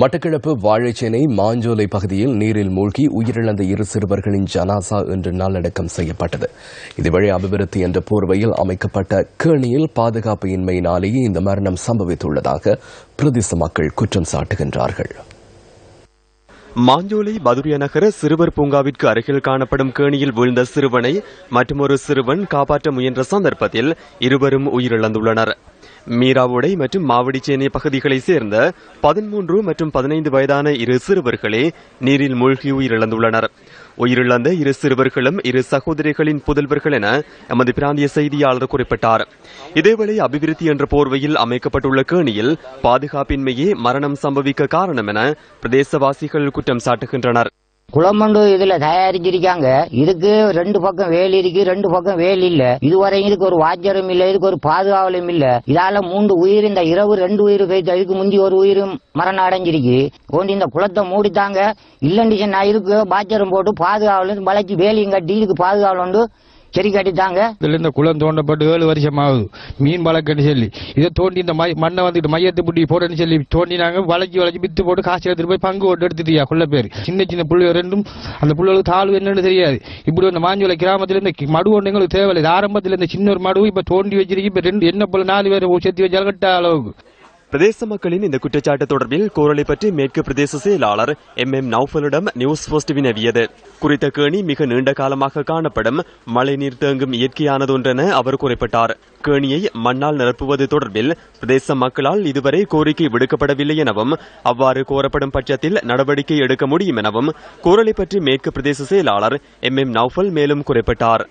மட்டக்களப்பு வாழைச்சேனை மாஞ்சோலை பகுதியில் நீரில் மூழ்கி உயிரிழந்த இரு சிறுவர்களின் ஜனாசா இன்று நல்லடக்கம் செய்யப்பட்டது. இதுவழி அபிவிருத்தி என்ற போர்வையில் அமைக்கப்பட்ட கேணியில் பாதுகாப்பு இன்மையினாலேயே இந்த மரணம் சம்பவித்துள்ளதாக பிரதேச மக்கள் குற்றம் சாட்டுகின்றார்கள். மாஞ்சோலை பதுரிய நகர சிறுவர் பூங்காவிற்கு அருகில் காணப்படும் கேணியில் வீழ்ந்த சிறுவனை மற்றொரு சிறுவன் காப்பாற்ற முயன்ற சந்தர்ப்பத்தில் இருவரும் உயிரிழந்துள்ளனர். மீராவுடை மற்றும் மாவடிச்சேனை பகுதிகளைச் சேர்ந்த பதிமூன்று மற்றும் பதினைந்து வயதான இரு சிறுவர்களே நீரில் மூழ்கி உயிரிழந்துள்ளனர். உயிரிழந்த இரு சிறுவர்களும் இரு சகோதரிகளின் புதல்வர்கள் என எமது பிராந்திய செய்தியாளர் குறிப்பிட்டார். இதேவேளை அபிவிருத்தி என்ற போர்வையில் அமைக்கப்பட்டுள்ள கேணியில் பாதுகாப்பின்மையே மரணம் சம்பவிக்க காரணம் என பிரதேசவாசிகள் குற்றம் சாட்டுகின்றனர். குளமண்டு இதுல தயாரிச்சிருக்காங்க. இதுக்கு ரெண்டு பக்கம் வேலி இருக்கு ரெண்டு பக்கம் வேலி இல்ல. இதுவரை இதுக்கு ஒரு வாஜரும் இல்ல இதுக்கு ஒரு பாதுகாவலும் இல்ல. இதால மூன்று உயிர் இந்த இரவு ரெண்டு உயிர் போயிட்டு அதுக்கு முந்தி ஒரு உயிரும் மரணம் அடைஞ்சிருக்கு. கொண்டு இந்த குளத்தை மூடித்தாங்க. இல்லண்டிச்சு நான் இதுக்கு பாஜரம் போட்டு பாதுகாவலும் வளைச்சு வேலியும் கட்டி இதுக்கு பாதுகாவலும் சரி கட்டித்தாங்க இதுல இந்த குளம் தோண்டப்பட்டு ஏழு வருஷம் ஆகுது மீன் வளர்க்கன்னு சொல்லி. இதை தோண்டி இந்த மண்ணை வந்துட்டு மையத்தை புட்டி போடுன்னு சொல்லி தோண்டினாங்க. வளைச்சி வளைச்சி வித்து போட்டு காசு எடுத்துட்டு போய் பங்கு ஓட்டு எடுத்துட்டியா குள்ள பேர். சின்ன சின்ன புள்ளி ரெண்டும் அந்த புள்ளைகளுக்கு தாழ்வு என்னன்னு தெரியாது. இப்படி இந்த மாஞ்சோலை கிராமத்துல இந்த மடு ஒன்று எங்களுக்கு தேவையில்லை. ஆரம்பத்தில் ஆரம்பத்துல இந்த சின்ன ஒரு மடுவு இப்ப தோண்டி வச்சிருக்கு. இப்ப ரெண்டு என்ன போல நாலு பேர் சேர்த்து வச்சாலும் கட்ட அளவுக்கு. பிரதேச மக்களின் இந்த குற்றச்சாட்டு தொடர்பில் கோரலை பற்றி மேற்கு பிரதேச செயலாளர் எம் எம் நௌஃபலிடம் நியூஸ் போஸ்ட் வினவியது. குறித்த கேணி மிக நீண்ட காலமாக காணப்படும் மழைநீர் தேங்கும் இயற்கையானதொன்றென அவர் குறிப்பிட்டார். கேணியை மண்ணால் நிரப்புவது தொடர்பில் பிரதேச மக்களால் இதுவரை கோரிக்கை விடுக்கப்படவில்லை எனவும் அவ்வாறு கோரப்படும் பட்சத்தில் நடவடிக்கை எடுக்க முடியும் எனவும் கோரலை பற்றி மேற்கு பிரதேச செயலாளர் எம் எம் நௌஃபல் மேலும் குறிப்பிட்டார்.